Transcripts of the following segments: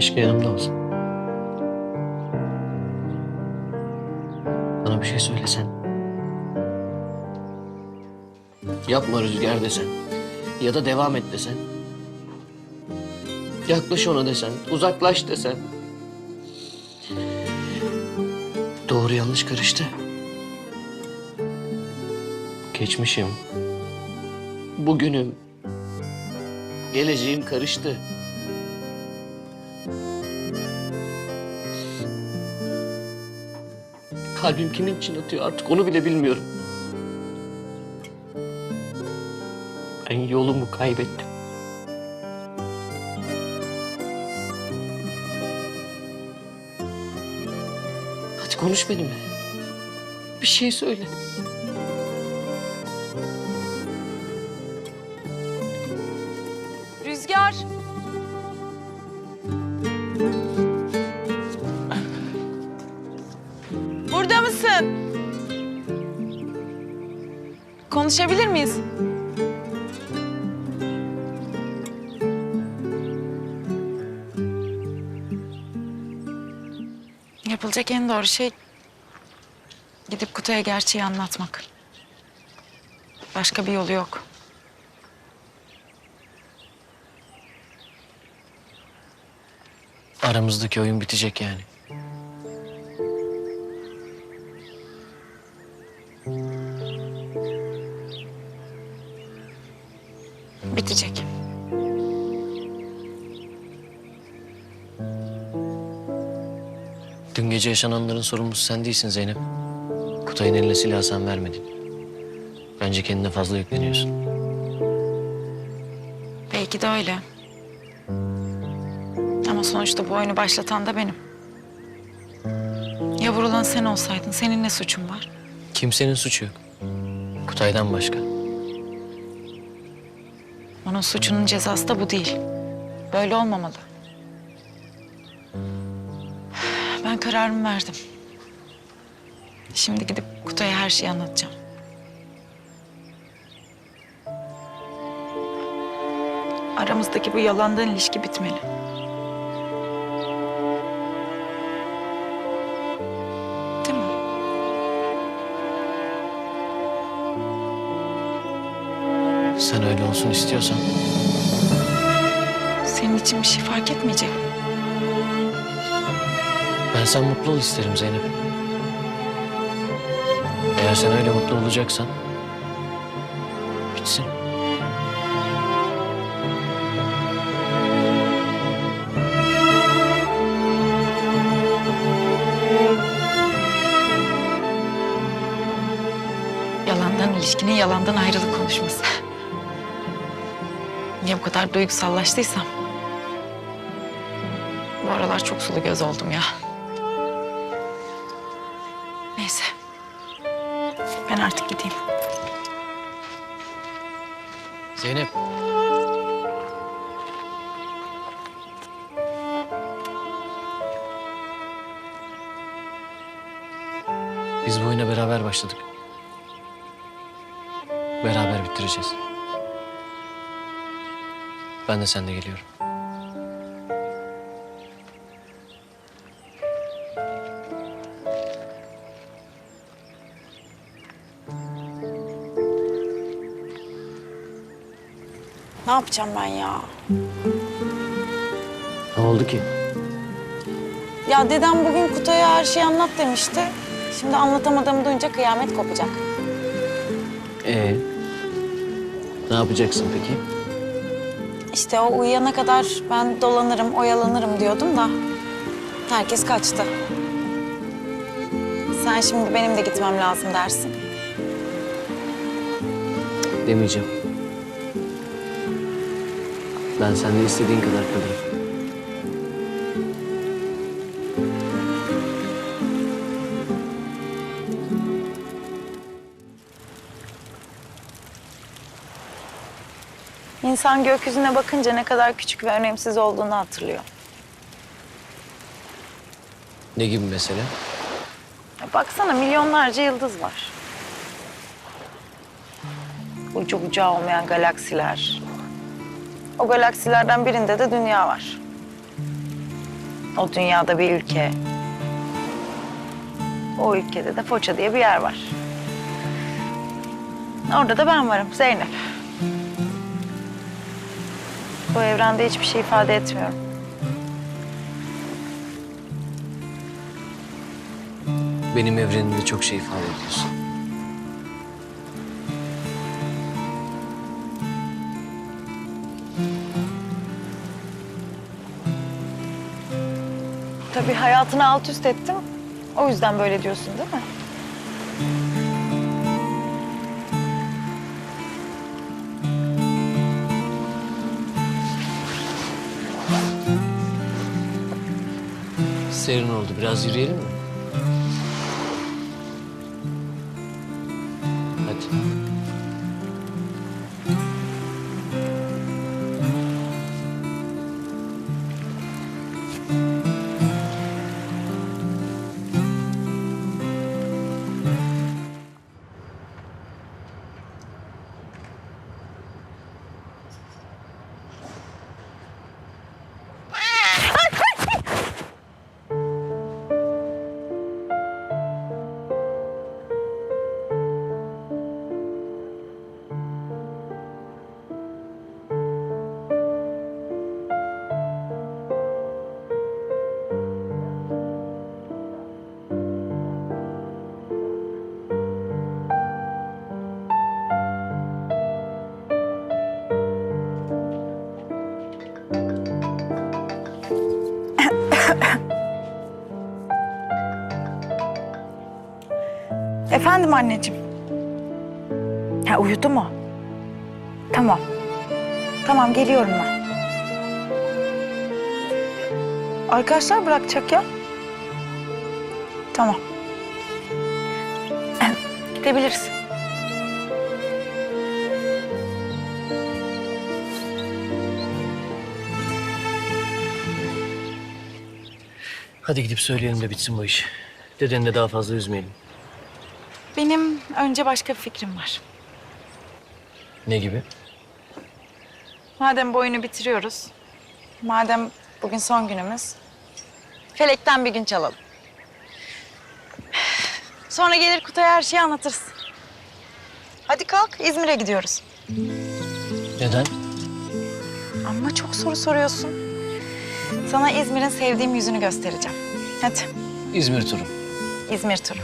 Keşke yanımda olsan. Bana bir şey söylesen. Yapma Rüzgar desen. Ya da devam et desen. Yaklaş ona desen. Uzaklaş desen. Doğru yanlış karıştı. Geçmişim. Bugünüm. Geleceğim karıştı. Kalbim kimin için atıyor artık onu bile bilmiyorum. Ben yolumu kaybettim. Hadi konuş benimle. Bir şey söyle. Rüzgar. Mısın? Konuşabilir miyiz? Yapılacak en doğru şey gidip Kutay'a gerçeği anlatmak. Başka bir yolu yok. Aramızdaki oyun bitecek yani. Gece yaşananların sorumlusu sen değilsin Zeynep. Kutay'ın eline silahı sen vermedin. Bence kendine fazla yükleniyorsun. Belki de öyle. Ama sonuçta bu oyunu başlatan da benim. Ya vurulan sen olsaydın, senin ne suçun var? Kimsenin suçu yok. Kutay'dan başka. Onun suçunun cezası da bu değil. Böyle olmamalı. Ben kararımı verdim. Şimdi gidip Kutay'a her şeyi anlatacağım. Aramızdaki bu yalandan ilişki bitmeli. Değil mi? Sen öyle olsun istiyorsan. Senin için bir şey fark etmeyecek. Ben sen mutlu ol isterim Zeynep. Eğer sen öyle mutlu olacaksan... Bitsin. Yalandan ilişkinin yalandan ayrılık konuşması. Niye bu kadar duygusallaştıysam? Bu aralar çok sulu göz oldum ya. Ben artık gideyim. Zeynep. Biz bu oyuna beraber başladık. Beraber bitireceğiz. Ben de seninle geliyorum. Yapacağım ben ya? Ne oldu ki? Ya dedem bugün Kutay'a her şeyi anlat demişti. Şimdi anlatamadığımı duyunca kıyamet kopacak. Ee, ne yapacaksın peki? İşte o uyuyana kadar ben dolanırım, oyalanırım diyordum da herkes kaçtı. Sen şimdi benim de gitmem lazım dersin. Demeyeceğim. Ben senden istediğin kadar kalırım. İnsan gökyüzüne bakınca ne kadar küçük ve önemsiz olduğunu hatırlıyor. Ne gibi mesele? Ya Baksana milyonlarca yıldız var. Ucu bucağı olmayan galaksiler. O galaksilerden birinde de dünya var. O dünyada bir ülke. O ülkede de Foça diye bir yer var. Orada da ben varım Zeynep. Bu evrende hiçbir şey ifade etmiyorum. Benim evrenimde çok şey ifade ediyorsun. Tabii hayatını alt üst ettim. O yüzden böyle diyorsun değil mi? Serin oldu. Biraz yürüyelim mi? Efendim anneciğim. Ha uyudu mu? Tamam. Tamam geliyorum ben. Arkadaşlar bırakacak ya. Tamam. Gidebiliriz. Hadi gidip söyleyelim de bitsin bu iş. Dedeni de daha fazla üzmeyelim. Benim önce başka bir fikrim var. Ne gibi? Madem bu oyunu bitiriyoruz, madem bugün son günümüz, Felek'ten bir gün çalalım. Sonra gelir Kutay'a her şeyi anlatırız. Hadi kalk, İzmir'e gidiyoruz. Neden? Ama çok soru soruyorsun. Sana İzmir'in sevdiğim yüzünü göstereceğim. Hadi, İzmir turu. İzmir turu.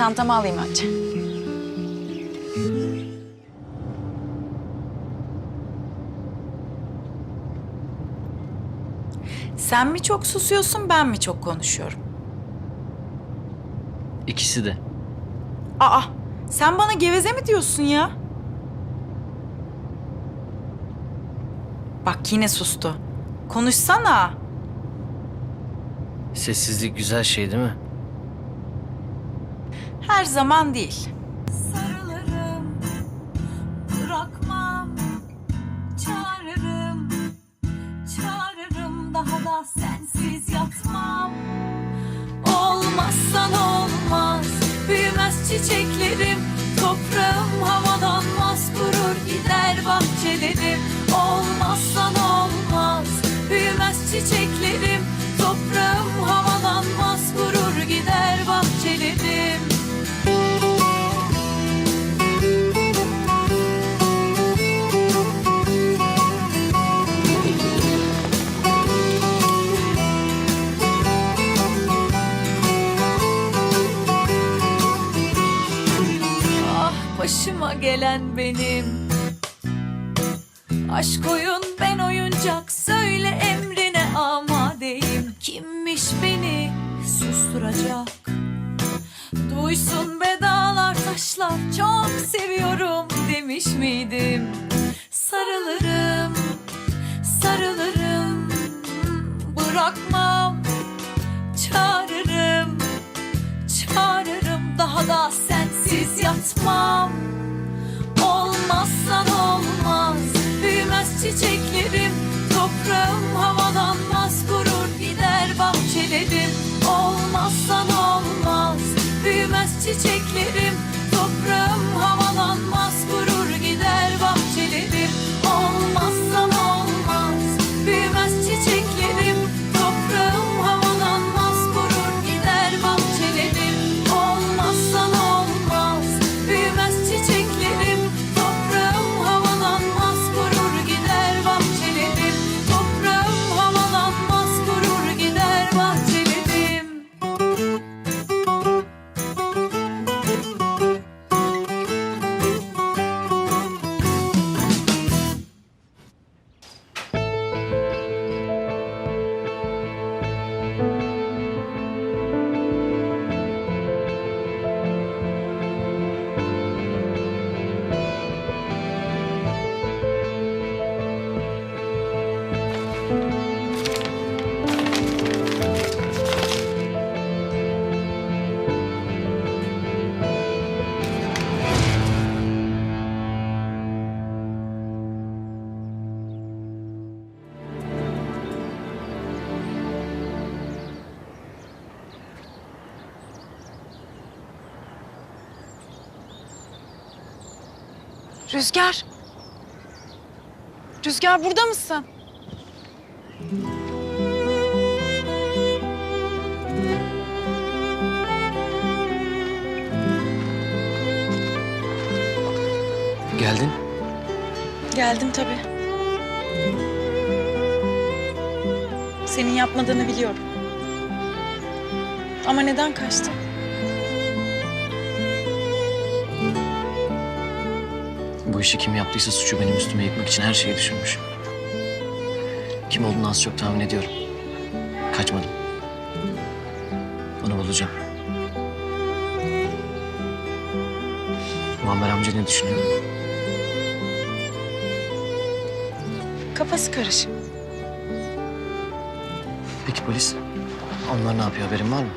Çantamı alayım önce. Sen mi çok susuyorsun, ben mi çok konuşuyorum? İkisi de. Aa, sen bana geveze mi diyorsun ya? Bak yine sustu. Konuşsana. Sessizlik güzel şey değil mi? Her zaman değil. sarılırım Bırakmam. Çağırırım Çağırırım. Daha da sensiz yatmam. Olmazsan olmaz. Büyümez çiçeklerim. Toprağım havalanmaz. Kurur gider bahçelerim. Olmazsan olmaz. Büyümez çiçeklerim başıma gelen benim. Aşk oyun ben oyuncak söyle emrine amadeyim Kimmiş beni susturacak? Duysun bedalar taşlar çok seviyorum demiş miydim? Sarılırım sarılırım bırakmam. Çağırırım çağırırım daha da yatmam. Olmazsan olmaz büyümez çiçeklerim. Toprağım havalanmaz kurur gider bahçelerim. Olmazsan olmaz büyümez çiçeklerim Rüzgar. Rüzgar burada mısın? Geldin. Geldim tabii. Senin yapmadığını biliyorum. Ama neden kaçtın? Bu işi kim yaptıysa suçu benim üstüme yıkmak için her şeyi düşünmüş. Kim olduğunu az çok tahmin ediyorum. Kaçmadım. Onu bulacağım. Muammer amca ne düşünüyor? Kafası karışık. Peki polis? Onlar ne yapıyor haberin var mı?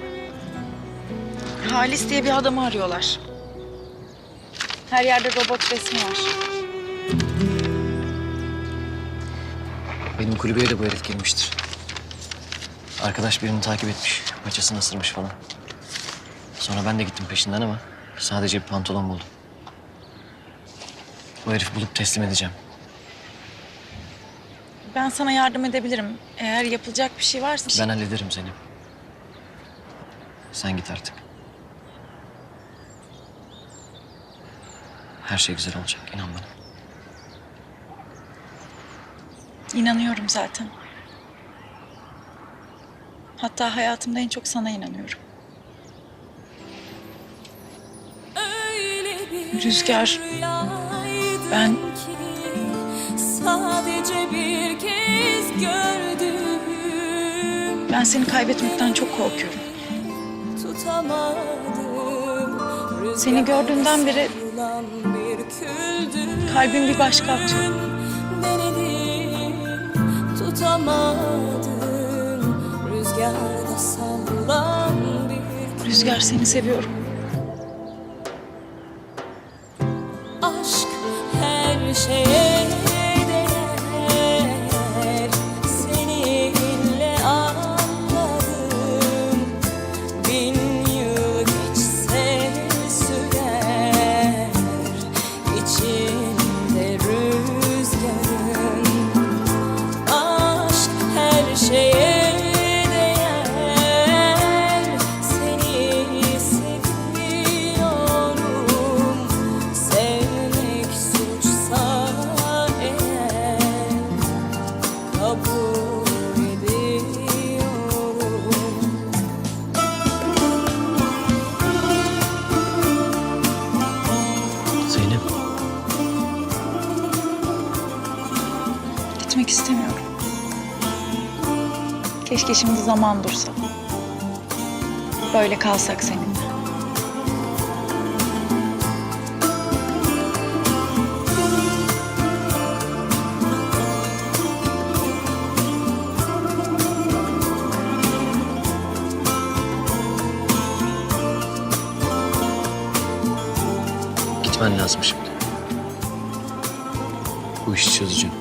Halis diye bir adamı arıyorlar. Her yerde robot resmi var. Benim kulübeye de bu herif girmiştir. Arkadaş birini takip etmiş. Paçasını ısırmış falan. Sonra ben de gittim peşinden ama sadece bir pantolon buldum. Bu herifi bulup teslim edeceğim. Ben sana yardım edebilirim. Eğer yapılacak bir şey varsa... Ben hallederim seni. Sen git artık. Her şey güzel olacak inan bana. İnanıyorum zaten. Hatta hayatımda en çok sana inanıyorum. Rüzgar, ben- sadece bir kez gördüm. Ben seni kaybetmekten çok korkuyorum. Tutamadım. Seni gördüğümden beri. Kalbim bir başka atıyor. Denedim, tutamadım. Rüzgarda sallan bir Rüzgar seni seviyorum. Aşk her şeye Keşke şimdi zaman dursa. Böyle kalsak seninle. gitmen lazım şimdi. Bu işi çözeceğim.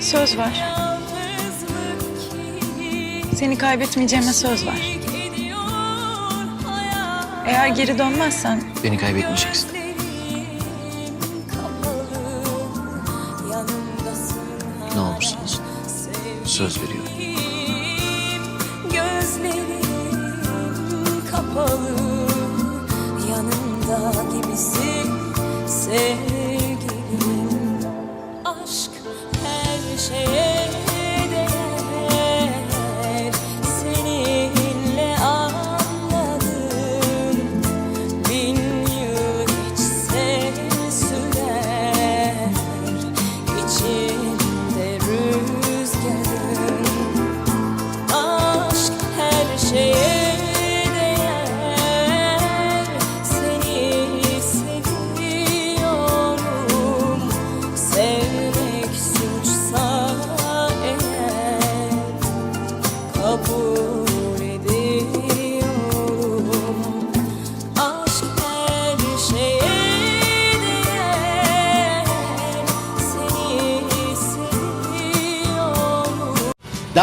Söz ver. Seni kaybetmeyeceğime söz ver. Eğer geri dönmezsen Beni kaybetmeyeceksin. Ne olursa olsun. Söz veriyorum. Gözlerim kapalı Yanımda gibisin sevgilim